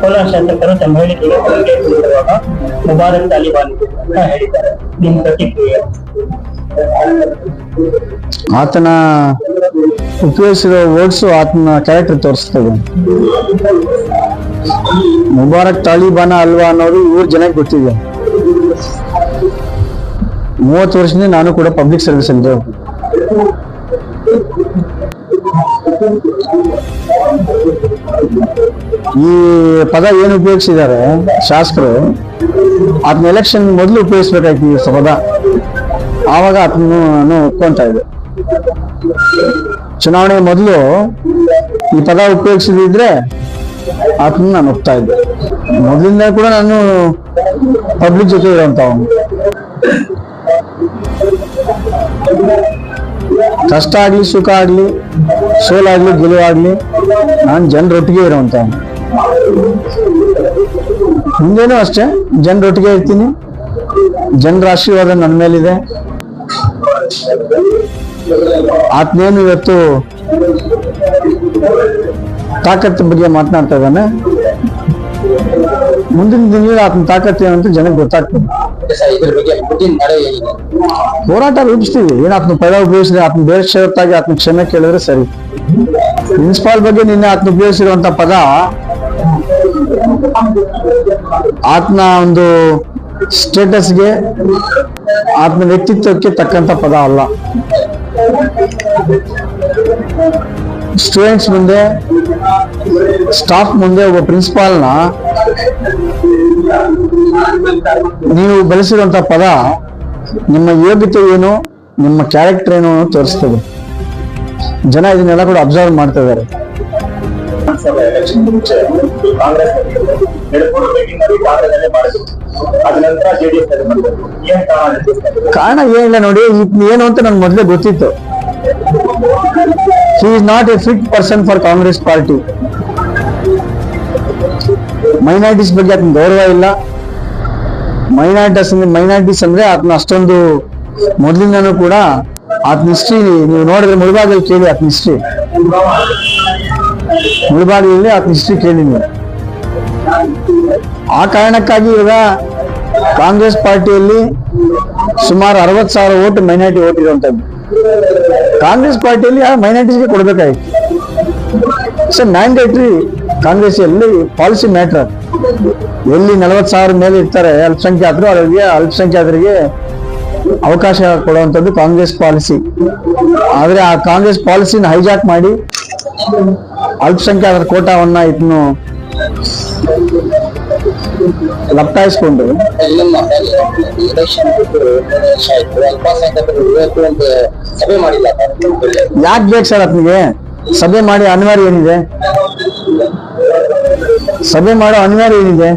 ಕೋಲಾರ ಶಾಸಕರು ತಮ್ಮ ಹೇಳಿಕೆಗೆ ಪ್ರತಿಕ್ರಿಯಿಸಿರುವಾಗ ಮುಬಾರಕ್ ತಾಲಿಬಾನ್ ಹೇಳಿದ್ದಾರೆ. ನಿಮ್ಮ ಪ್ರತಿಕ್ರಿಯೆ? ಆತನ ಉಪಯೋಗಿಸಿದ ವರ್ಡ್ಸ್ ಆತನ ಕ್ಯಾರೆಕ್ಟರ್ ತೋರಿಸ್ತದೆ. ಮುಬಾರಕ್ ತಾಲಿಬಾನ ಅಲ್ವಾ ಅನ್ನೋದು ಇವ್ರ ಜನಕ್ಕೆ ಗೊತ್ತಿದೆ. ಮೂವತ್ತು ವರ್ಷದಿಂದ ನಾನು ಕೂಡ ಪಬ್ಲಿಕ್ ಸರ್ವಿಸ್ ಅಲ್ಲಿ ಈ ಪದ ಏನು ಉಪಯೋಗಿಸಿದ್ದಾರೆ ಶಾಸಕರು, ಅದನ್ನ ಎಲೆಕ್ಷನ್ ಮೊದಲು ಉಪಯೋಗಿಸ್ಬೇಕಾಯ್ತು ಈ ಪದ. ಆವಾಗ ಅದನ್ನು ಒಪ್ಕೊಂತ ಇದೆ ಚುನಾವಣೆ ಮೊದಲು ಈ ಪದ ಉಪಯೋಗಿಸಿದ್ರೆ ಅದನ್ನ ನಾನು ಒಪ್ತಾ ಇದ್ದೆ. ಮೊದಲಿಂದ ಕೂಡ ನಾನು ಪಬ್ಲಿಕ್ ಜೊತೆ ಇರುವಂತ ಕಷ್ಟ ಆಗ್ಲಿ, ಸುಖ ಆಗ್ಲಿ, ಸೋಲಾಗ್ಲಿ, ಗೆಲುವಾಗ್ಲಿ, ನಾನು ಜನರೊಟ್ಟಿಗೆ ಇರುವಂತವನು ಮುಂದೇನು ಅಷ್ಟೇ. ಜನರೊಟ್ಟಿಗೆ ಇರ್ತೀನಿ. ಜನರ ಆಶೀರ್ವಾದ ನನ್ನ ಮೇಲಿದೆ. ಆತ್ಮೇನು ಇವತ್ತು ತಾಕತ್ತು ಬಗ್ಗೆ ಮಾತನಾಡ್ತಾ ಇದ್ದಾನೆ. ಮುಂದಿನ ದಿನಗಳಲ್ಲಿ ಆತನ ತಾಕತ್ತು ಏನಂತ ಜನಕ್ಕೆ ಗೊತ್ತಾಗ್ತದೆ. ಹೋರಾಟ ರೂಪಿಸ್ತೀವಿ. ಏನ್ ಆತನ ಪದ ಉಪಯೋಗಿಸಿದ್ರೆ ಆತನ ಬೇರೆ ಷರತ್ತಾಗಿ ಆತನ ಕ್ಷಮೆ ಕೇಳಿದ್ರೆ ಸರಿ. ಪ್ರಿನ್ಸಿಪಾಲ್ ಬಗ್ಗೆ ನಿನ್ನೆ ಆತನ ಉಪಯೋಗಿಸಿರುವಂತ ಪದ ಆತನ ಒಂದು ಸ್ಟೇಟಸ್ಗೆ, ಆತ್ಮ ವ್ಯಕ್ತಿತ್ವಕ್ಕೆ ತಕ್ಕಂತ ಪದ ಅಲ್ಲ. ಸ್ಟೂಡೆಂಟ್ಸ್ ಮುಂದೆ ಸ್ಟಾಫ್ ಮುಂದೆ ಒಬ್ಬ ಪ್ರಿನ್ಸಿಪಾಲ್ನ ನೀವು ಬಳಸಿರುವಂತ ಪದ ನಿಮ್ಮ ಯೋಗ್ಯತೆ ಏನು, ನಿಮ್ಮ ಕ್ಯಾರೆಕ್ಟರ್ ಏನು ತೋರಿಸ್ತದೆ. ಜನ ಇದನ್ನೆಲ್ಲ ಕೂಡ ಅಬ್ಸರ್ವ್ ಮಾಡ್ತಾ ಇದ್ದಾರೆ. ವಿಧಾನಸಭೆ ಎಲೆಕ್ಷನ್ ಮುಂಚೆ ಕಾಂಗ್ರೆಸ್ ಎಡಪೂರು ಮೀಟಿಂಗ್ ಅಲ್ಲಿ ಕಾಂಗ್ರೆಸ್ ಮಾಡಿದ್ರು. ಅದ ನಂತರ ಜೆಡಿಎಸ್ ಅಲ್ಲಿ ಬಂದರು ಏನ್ ಕಾರಣ? ಕಾರಣ ಏನಿಲ್ಲ ನೋಡಿ ಏನು ಅಂತ ನನ್ಗೆ ಮೊದಲೇ ಗೊತ್ತಿತ್ತು. She is not a fit person for Congress party minorities ಬಗ್ಗೆ ಆತನ ಗೌರವ ಇಲ್ಲ. ಮೈನಾರಿಟೀಸ್ ಅಂದ್ರೆ ಮೈನಾರಿಟೀಸ್ ಅಂದ್ರೆ ಆತನ ಅಷ್ಟೊಂದು ಮೊದಲಿಂದನೂ ಕೂಡ ಆತನ ಹಿಸ್ಟ್ರಿ ನೀವು ನೋಡಿದ್ರೆ ಮುಳುಬಾಗಲ್ಲಿ ಕೇಳಿ ಆತನ ಹಿಸ್ಟ್ರಿ ಮುಳುಬಾಗಿಲಲ್ಲಿ ಆತನ ಹಿಸ್ಟ್ರಿ ಕೇಳಿದ್ದೀನಿ ಆ ಕಾರಣಕ್ಕಾಗಿ ಇವಾಗ ಕಾಂಗ್ರೆಸ್ ಪಾರ್ಟಿಯಲ್ಲಿ ಸುಮಾರು ಅರವತ್ತು ಸಾವಿರ ಓಟ್ ಮೈನಾರಿಟಿ ಓಟ್ ಇರುವಂತದ್ದು ಕಾಂಗ್ರೆಸ್ ಪಾರ್ಟಿಯಲ್ಲಿ ಆ ಮೈನಾರಿಟೀಸ್ಗೆ ಕೊಡಬೇಕಾಗಿತ್ತು ಸರ್ ಮ್ಯಾಂಡೇಟ್ರಿ ಕಾಂಗ್ರೆಸ್ ಎಲ್ಲಿ ಪಾಲಿಸಿ ಮ್ಯಾಟ್ರ್ ಎಲ್ಲಿ ನಲವತ್ತು ಸಾವಿರ ಮೇಲೆ ಇರ್ತಾರೆ ಅಲ್ಪಸಂಖ್ಯಾತರು ಅವರಿಗೆ ಅಲ್ಪಸಂಖ್ಯಾತರಿಗೆ ಅವಕಾಶ ಕೊಡುವಂಥದ್ದು ಕಾಂಗ್ರೆಸ್ ಪಾಲಿಸಿ. ಆದರೆ ಆ ಕಾಂಗ್ರೆಸ್ ಪಾಲಿಸಿನ ಹೈಜಾಕ್ ಮಾಡಿ ಅಲ್ಪಸಂಖ್ಯಾತರ ಕೋಟಾವನ್ನ ಇದನ್ನು ಲಪ್ತಾಯಿಸ್ಕೊಂಡು. ಯಾಕೆ ಬೇಕು ಸರ್ ಅತ್ನಿಗೆ ಸಭೆ ಮಾಡಿ ಅನಿವಾರ್ಯ ಏನಿದೆ? ಸಭೆ ಮಾಡೋ ಅನಿವಾರ್ಯ ಏನಿದೆ?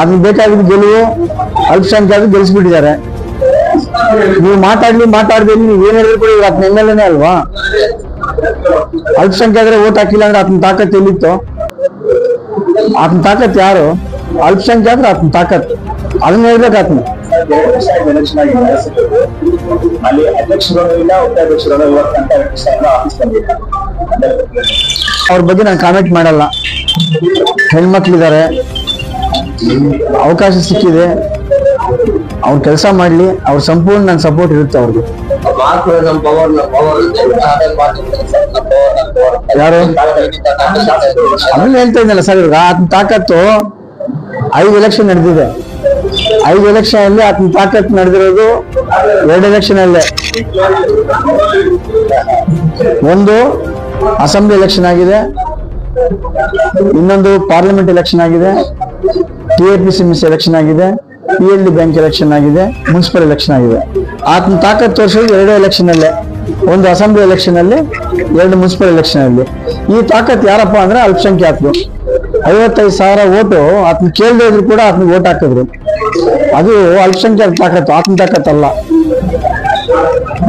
ಅದ್ ಬೇಕಾಗಿದ್ದು ಗೆಲುವು ಅಲ್ಪಸಂಖ್ಯಾತ ಗೆಲ್ಲಿಸ್ಬಿಟ್ಟಿದ್ದಾರೆ ನೀವು ಮಾತಾಡ್ಲಿ ಮಾತಾಡ್ದೆ ನೀವು ಏನ್ ಹೇಳಿದ್ರು ಕೂಡ ಇವತ್ತು ಎಂ ಎಲ್ ಎನೇ ಅಲ್ವಾ? ಅಲ್ಪಸಂಖ್ಯಾತರೆ ಓಟ್ ಹಾಕಿಲ್ಲ ಅಂದ್ರೆ ಆತನ ತಾಕತ್ ಎಲ್ಲಿತ್ತು? ಆತನ ತಾಕತ್ ಯಾರು? ಆದ್ರೆ ಆತನ ತಾಕತ್ ಅದನ್ನ ಹೇಳ್ಬೇಕು ಆತನ. ಅವ್ರ ಬಗ್ಗೆ ನಾನು ಕಾಮೆಂಟ್ ಮಾಡಲ್ಲ. ಹೆಣ್ಮಕ್ಳಿದ್ದಾರೆ. ಅವಕಾಶ ಸಿಕ್ಕಿದೆ. ಅವ್ರ ಕೆಲಸ ಮಾಡ್ಲಿ. ಅವ್ರ ಸಂಪೂರ್ಣ ನನ್ನ ಸಪೋರ್ಟ್ ಇರುತ್ತೆ ಅವ್ರಿಗೆ. ಮಾತು ನಮ್ಮ ಪವರ್ ನಮ್ಮ ಪವರ್ ಯಾರು? ಅದನ್ನ ಹೇಳ್ತಾ ಇದ್ದಲ್ಲ ಸರ್ ಇವಾಗ ಆತನ ತಾಕತ್ತು ಐದು ಎಲೆಕ್ಷನ್ ನಡೆದಿದೆ. ಐದು ಎಲೆಕ್ಷನ್ ಅಲ್ಲಿ ಆತನ ತಾಕತ್ತು ನಡೆದಿರೋದು ಎರಡು ಎಲೆಕ್ಷನ್ ಅಲ್ಲೇ ಒಂದು ಅಸೆಂಬ್ಲಿ ಎಲೆಕ್ಷನ್ ಆಗಿದೆ ಇನ್ನೊಂದು ಪಾರ್ಲಿಮೆಂಟ್ ಎಲೆಕ್ಷನ್ ಆಗಿದೆ T A P C miss election ಆಗಿದೆ. P L D bank election ಆಗಿದೆ ಮುನ್ಸಿಪಲ್ ಎಲೆಕ್ಷನ್ ಆಗಿದೆ. ಆತನ ತಾಕತ್ ತೋರಿಸೋದು ಎರಡು ಎಲೆಕ್ಷನ್ ಅಲ್ಲೇ. ಒಂದು ಅಸೆಂಬ್ಲಿ ಎಲೆಕ್ಷನ್ ಅಲ್ಲಿ, ಎರಡು ಮುನ್ಸಿಪಲ್ ಎಲೆಕ್ಷನ್ ಅಲ್ಲಿ. ಈ ತಾಕತ್ ಯಾರಪ್ಪ ಅಂದ್ರೆ ಅಲ್ಪಸಂಖ್ಯಾತರು. ಐವತ್ತೈದು ಸಾವಿರ ಓಟು ಆತನ ಕೇಳದೇ ಇದ್ರು ಕೂಡ ಆತನ ಓಟ್ ಹಾಕಿದ್ರು. ಅದು ಅಲ್ಪಸಂಖ್ಯಾತ ತಾಕತ್ತು ಆತನ ತಾಕತ್ ಅಲ್ಲ.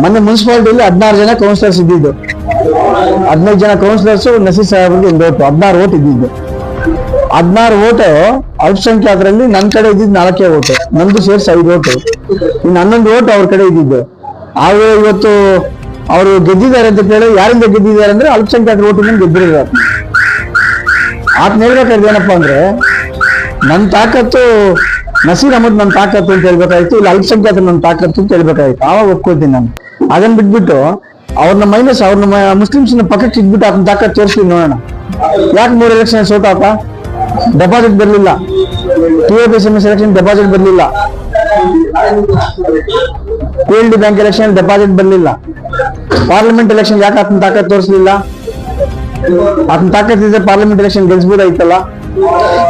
ಮೊನ್ನೆ ಮುನ್ಸಿಪಾಲಿಟಿಯಲ್ಲಿ ಹದಿನಾರು ಜನ ಕೌನ್ಸಿಲರ್ಸ್ ಇದ್ದಿದ್ದು. ಹದಿನೈದು ಜನ ಕೌನ್ಸಿಲರ್ಸ್ ನಸೀರ್ ಸಾಹೇಬ್ರಿಗೆ ಒಂದು ಓಟು, ಹದಿನಾರು ಓಟ್ ಇದ್ದಿದ್ದು. ಹದಿನಾರು ಓಟು ಅಲ್ಪಸಂಖ್ಯಾತರಲ್ಲಿ ನನ್ನ ಕಡೆ ಇದ್ದಿದ್ದು ನಾಲ್ಕೇ ಓಟು ನಂದು ಸೇರಿಸಿ ಐದು ಓಟು ಇನ್ನು ಹನ್ನೊಂದು ಓಟು ಅವ್ರ ಕಡೆ ಇದ್ದಿದ್ದು. ಆದ್ರೆ ಇವತ್ತು ಅವರು ಗೆದ್ದಿದ್ದಾರೆ ಅಂತ ಕೇಳಿ ಯಾರಿಂದ ಗೆದ್ದಿದ್ದಾರೆ ಅಂದ್ರೆ ಅಲ್ಪಸಂಖ್ಯಾತರ ಓಟಿನಿಂದ ಗೆದ್ದಿರೋದು ಆತನ ಹೇಳ್ಬೇಕಾದ್ರೆ ಏನಪ್ಪಾ ಅಂದ್ರೆ ನನ್ನ ತಾಕತ್ತು ನಸೀರ್ ಅಹಮದ್ ನನ್ನ ತಾಕತ್ತು ಅಂತ ಹೇಳ್ಬೇಕಾಯ್ತು, ಇಲ್ಲ ಅಲ್ಪಸಂಖ್ಯಾತ ನನ್ನ ತಾಕತ್ತು ಅಂತ ಹೇಳ್ಬೇಕಾಯ್ತು. ಆವಾಗ ಒಪ್ಕೊಳ್ತೀನಿ ನಾನು. ಅದನ್ನ ಬಿಟ್ಬಿಟ್ಟು ಅವ್ರನ್ನ ಮೈನಸ್ ಅವ್ರನ್ನ ಮುಸ್ಲಿಮ್ಸ್ ಪಕ್ಕಕ್ಕೆ ಇಟ್ಬಿಟ್ಟು ಅದನ್ನ ತಾಕತ್ತು ತೋರಿಸ್ತೀನಿ ನೋಡೋಣ. ಯಾಕೆ ಮೂರು ಎಲೆಕ್ಷನ್ ಸೋತಾತ? ಡೆಪಾಸಿಟ್ ಬರಲಿಲ್ಲ T A P election deposit ಬರಲಿಲ್ಲ P L D bank election deposit ಬರಲಿಲ್ಲ ಪಾರ್ಲಿಮೆಂಟ್ ಎಲೆಕ್ಷನ್ ಯಾಕೆ ಆತನ ತಾಕತ್ ತೋರಿಸಲಿಲ್ಲ? ಆತನ ತಾಕತ್ ಇದ್ರೆ ಪಾರ್ಲಿಮೆಂಟ್ ಎಲೆಕ್ಷನ್ ಗೆಲ್ಸ್ಬೋದಾಯ್ತಲ್ಲ?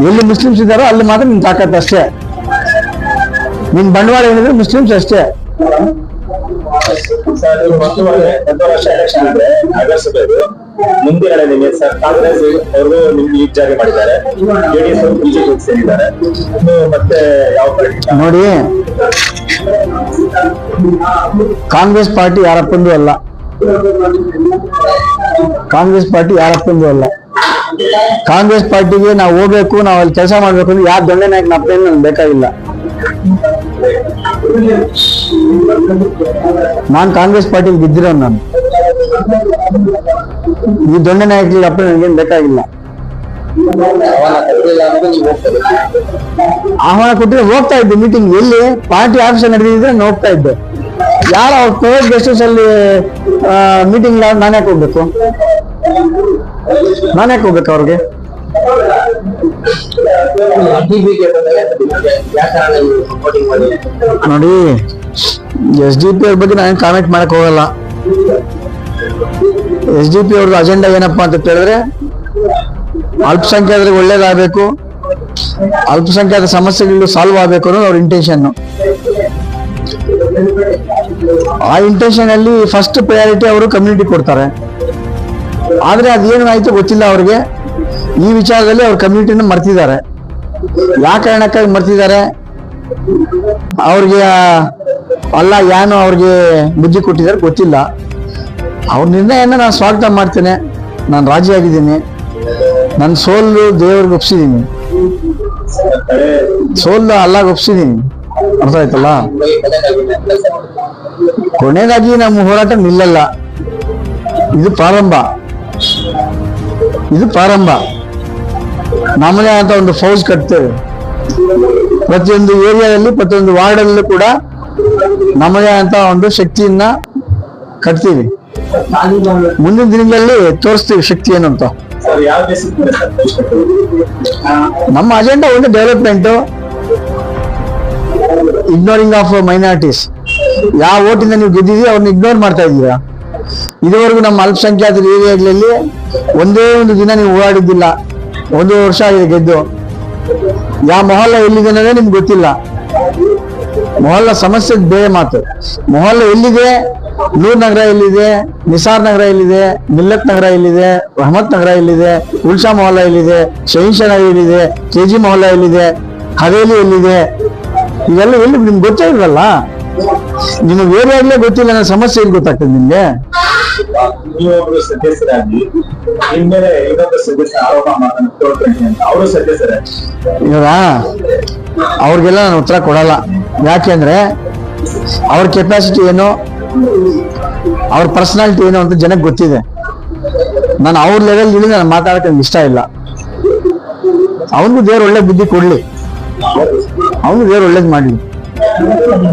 ಎಲ್ಲಿ ಮುಸ್ಲಿಮ್ಸ್ ಇದ್ದಾರೋ ಅಲ್ಲಿ ಮಾತ್ರ ನಿನ್ ತಾಕತ್ ಅಷ್ಟೇ. ನಿನ್ ಬಂಡವಾಳ ಏನಿದ್ರೆ ಮುಸ್ಲಿಮ್ಸ್ ಅಷ್ಟೇ. ಸರ್ ಮುಂದಿನ ನಿಮಗೆ ಸರ್, ಕಾಂಗ್ರೆಸ್ ಅವರು ನಿಮ್ಗೆ ಈಗ ಜಾರಿ ಮಾಡಿದ್ದಾರೆ. ಜೆಡಿಎಸ್ ಅವರು ಬಿಜೆಪಿ ಸೇರಿದ್ದಾರೆ. ಮತ್ತೆ ಯಾವ ಪಾರ್ಟಿ ನೋಡಿ, ಕಾಂಗ್ರೆಸ್ ಪಾರ್ಟಿ ಯಾರಪ್ಪಂದು ಅಲ್ಲ. ಕಾಂಗ್ರೆಸ್ ಪಾರ್ಟಿ ಯಾರಪ್ಪಂದು ಅಲ್ಲ. ಕಾಂಗ್ರೆಸ್ ಪಾರ್ಟಿಗೆ ನಾವು ಹೋಗ್ಬೇಕು, ನಾವು ಅಲ್ಲಿ ಕೆಲಸ ಮಾಡ್ಬೇಕು ಅಂದ್ರೆ ಯಾರು ದೊಣ್ಣೆ ನಾಯಕ್ ನಪ್ಪೇನು ನನ್ಗೆ ಬೇಕಾಗಿಲ್ಲ. ನಾನು ಕಾಂಗ್ರೆಸ್ ಪಾರ್ಟಿಗೆ ಬಿದ್ದಿರೋ ನಾನು. ಈ ದೊಣ್ಣೆ ನಾಯಕರಿಗೆ ಅಪ್ಪ ನನಗೇನು ಬೇಕಾಗಿಲ್ಲ. ಆಹ್ವಾನ ಕೊಟ್ಟರೆ ಹೋಗ್ತಾ ಇದ್ದೆ ಮೀಟಿಂಗ್ ಎಲ್ಲಿ ಪಾರ್ಟಿ ಆಫೀಸ್ ನಡೆದಿದ್ರೆ ನಾನು ಹೋಗ್ತಾ ಇದ್ದೆ. ಯಾರು ಅವ್ರ ಪ್ರೈವೇಟ್ ಗೆಸ್ಟ್ ಹೌಸ್ ಅಲ್ಲಿ ಮೀಟಿಂಗ್ ನಾನೇ ಹೋಗ್ಬೇಕು? ನಾನೇ ಹೋಗ್ಬೇಕು ಅವ್ರಿಗೆ? ನೋಡಿ ಎಸ್ ಡಿ ಪಿ ಅವ್ರ ಬಗ್ಗೆ ನಾನು ಕಾಮೆಂಟ್ ಮಾಡಕ್ ಹೋಗಲ್ಲ. ಎಸ್ ಡಿ ಪಿ ಅವ್ರದ್ದು ಅಜೆಂಡಾ ಏನಪ್ಪಾ ಅಂತ ಕೇಳಿದ್ರೆ, ಅಲ್ಪಸಂಖ್ಯಾತರಿಗೆ ಒಳ್ಳೇದಾಗಬೇಕು, ಅಲ್ಪಸಂಖ್ಯಾತ ಸಮಸ್ಯೆಗಳು ಸಾಲ್ವ್ ಆಗಬೇಕು ಅನ್ನೋದು ಅವ್ರ ಇಂಟೆನ್ಷನ್ ಆ ಇಂಟೆನ್ಷನ್ ಅಲ್ಲಿ ಫಸ್ಟ್ ಪ್ರಯಾರಿಟಿ ಅವರು ಕಮ್ಯುನಿಟಿ ಕೊಡ್ತಾರೆ. ಆದ್ರೆ ಅದೇನಾಯ್ತು ಗೊತ್ತಿಲ್ಲ ಅವ್ರಿಗೆ. ಈ ವಿಚಾರದಲ್ಲಿ ಅವ್ರ ಕಮ್ಯುನಿಟಿನ ಮರ್ತಿದ್ದಾರೆ. ಯಾವ ಕಾರಣಕ್ಕಾಗಿ ಮರ್ತಿದ್ದಾರೆ? ಅವ್ರಿಗೆ, ಅಲ್ಲ ಏನು ಅವ್ರಿಗೆ ಬುದ್ಧಿ ಕೊಟ್ಟಿದ್ದಾರೆ ಗೊತ್ತಿಲ್ಲ. ಅವ್ರ ನಿರ್ಣಯನ ನಾನು ಸ್ವಾಗತ ಮಾಡ್ತೇನೆ. ನಾನು ರಾಜಿ ಆಗಿದ್ದೀನಿ. ನನ್ನ ಸೋಲು ದೇವ್ರಿಗೆ ಒಪ್ಸಿದ್ದೀನಿ. ಸೋಲು ಅಲ್ಲಾಗ ಒಪ್ಸಿದ್ದೀನಿ. ಅರ್ಥ ಆಯ್ತಲ್ಲ ಕೊನೆಯದಾಗಿ ನಮ್ಮ ಹೋರಾಟ ನಿಲ್ಲಲ್ಲ. ಇದು ಪ್ರಾರಂಭ. ಇದು ಪ್ರಾರಂಭ. ನಮ್ಮನೇ ಅಂತ ಒಂದು ಫೌಜ್ ಕಟ್ತೇವೆ. ಪ್ರತಿಯೊಂದು ಏರಿಯಾದಲ್ಲಿ, ಪ್ರತಿಯೊಂದು ವಾರ್ಡಲ್ಲೂ ಕೂಡ ನಮ್ಮದೇ ಅಂತ ಒಂದು ಶಕ್ತಿಯನ್ನ ಕಟ್ತೀವಿ. ಮುಂದಿನ ದಿನಗಳಲ್ಲಿ ತೋರಿಸ್ತೀವಿ ಶಕ್ತಿ ಏನು ಅಂತ? ನಮ್ಮ ಅಜೆಂಡಾ ಒಂದು ಡೆವಲಪ್ಮೆಂಟ್ ಇಗ್ನೋರಿಂಗ್ ಆಫ್ ಮೈನಾರಿಟೀಸ್ ಯಾವ ಓಟಿಂದ ನೀವು ಗೆದ್ದಿದ್ದೀರಿ ಅವ್ರನ್ನ ಇಗ್ನೋರ್ ಮಾಡ್ತಾ ಇದ್ದೀರಾ? ಇದುವರೆಗೂ ನಮ್ಮ ಅಲ್ಪಸಂಖ್ಯಾತರ ಏರಿಯಾಗಳಲ್ಲಿ ಒಂದೇ ಒಂದು ದಿನ ನೀವು ಓಡಾಡಿದ್ದಿಲ್ಲ. ಒಂದು ವರ್ಷ ಆಗಿದೆ ಗೆದ್ದು. ಯಾವ ಮೊಹಲ್ಲ ಎಲ್ಲಿದೆ ಅನ್ನೋದೇ ನಿಮ್ಗೆ ಗೊತ್ತಿಲ್ಲ. ಮೊಹಲ್ಲ ಸಮಸ್ಯೆ ಬೇರೆ ಮಾತು. ಮೊಹಲ್ಲ ಎಲ್ಲಿದೆ ನೂರ್ ನಗರ ಎಲ್ಲಿದೆ ನಿಸಾರ್ ನಗರ ಎಲ್ಲಿದೆ ಮಿಲ್ಲತ್ ನಗರ ಎಲ್ಲಿದೆ ರಹಮತ್ ನಗರ ಎಲ್ಲಿದೆ ಉಲ್ಷಾ ಮೊಹಲ್ಲಾ ಎಲ್ಲಿದೆ ಶಹೀನ್ಶಾ ನಗರ ಎಲ್ಲಿದೆ ಕೆಜಿ ಮೊಹಲ್ಲಾ ಎಲ್ಲಿದೆ ಹವೇಲಿ ಎಲ್ಲಿದೆ? ಇವೆಲ್ಲ ಎಲ್ಲಿ ನಿಮ್ಗೆ ಗೊತ್ತೇ ಇಲ್ವಲ್ಲ? ನಿಮಗೆ ಏರಿಯಾಗ್ಲೇ ಗೊತ್ತಿಲ್ಲ ಅನ್ನೋ ಸಮಸ್ಯೆ ಏನ್ ಗೊತ್ತಾಗ್ತದೆ ನಿಮ್ಗೆ? ನೀವೊಬ್ರು ಸದಸ್ಯರಾಗಿ ನಿಮ್ಮೇಲೆ ಇನ್ನೊಬ್ಬ ಸದಸ್ಯ ಆರೋಪ ಮಾತನ್ನು ಅಂತ ಅವರು ಸದಸ್ಯರೇ. ಇವಾಗ ಅವ್ರಿಗೆಲ್ಲ ನಾನು ಉತ್ತರ ಕೊಡಲ್ಲ. ಯಾಕೆಂದ್ರೆ ಅವ್ರ ಕೆಪಾಸಿಟಿ ಏನು? ಅವ್ರ ಪರ್ಸನಾಲಿಟಿ ಏನು ಅಂತ ಜನಕ್ಕೆ ಗೊತ್ತಿದೆ. ನಾನು ಅವ್ರ ಲೆವೆಲ್ ಇಳಿದು ನಾನು ಮಾತಾಡಕ್ಕೆ ಇಷ್ಟ ಇಲ್ಲ. ಅವನಿಗೂ ದೇವ್ರು ಒಳ್ಳೆ ಬುದ್ಧಿ ಕೊಡ್ಲಿ. ಅವನು ದೇವ್ರು ಒಳ್ಳೇದು ಮಾಡ್ಲಿ.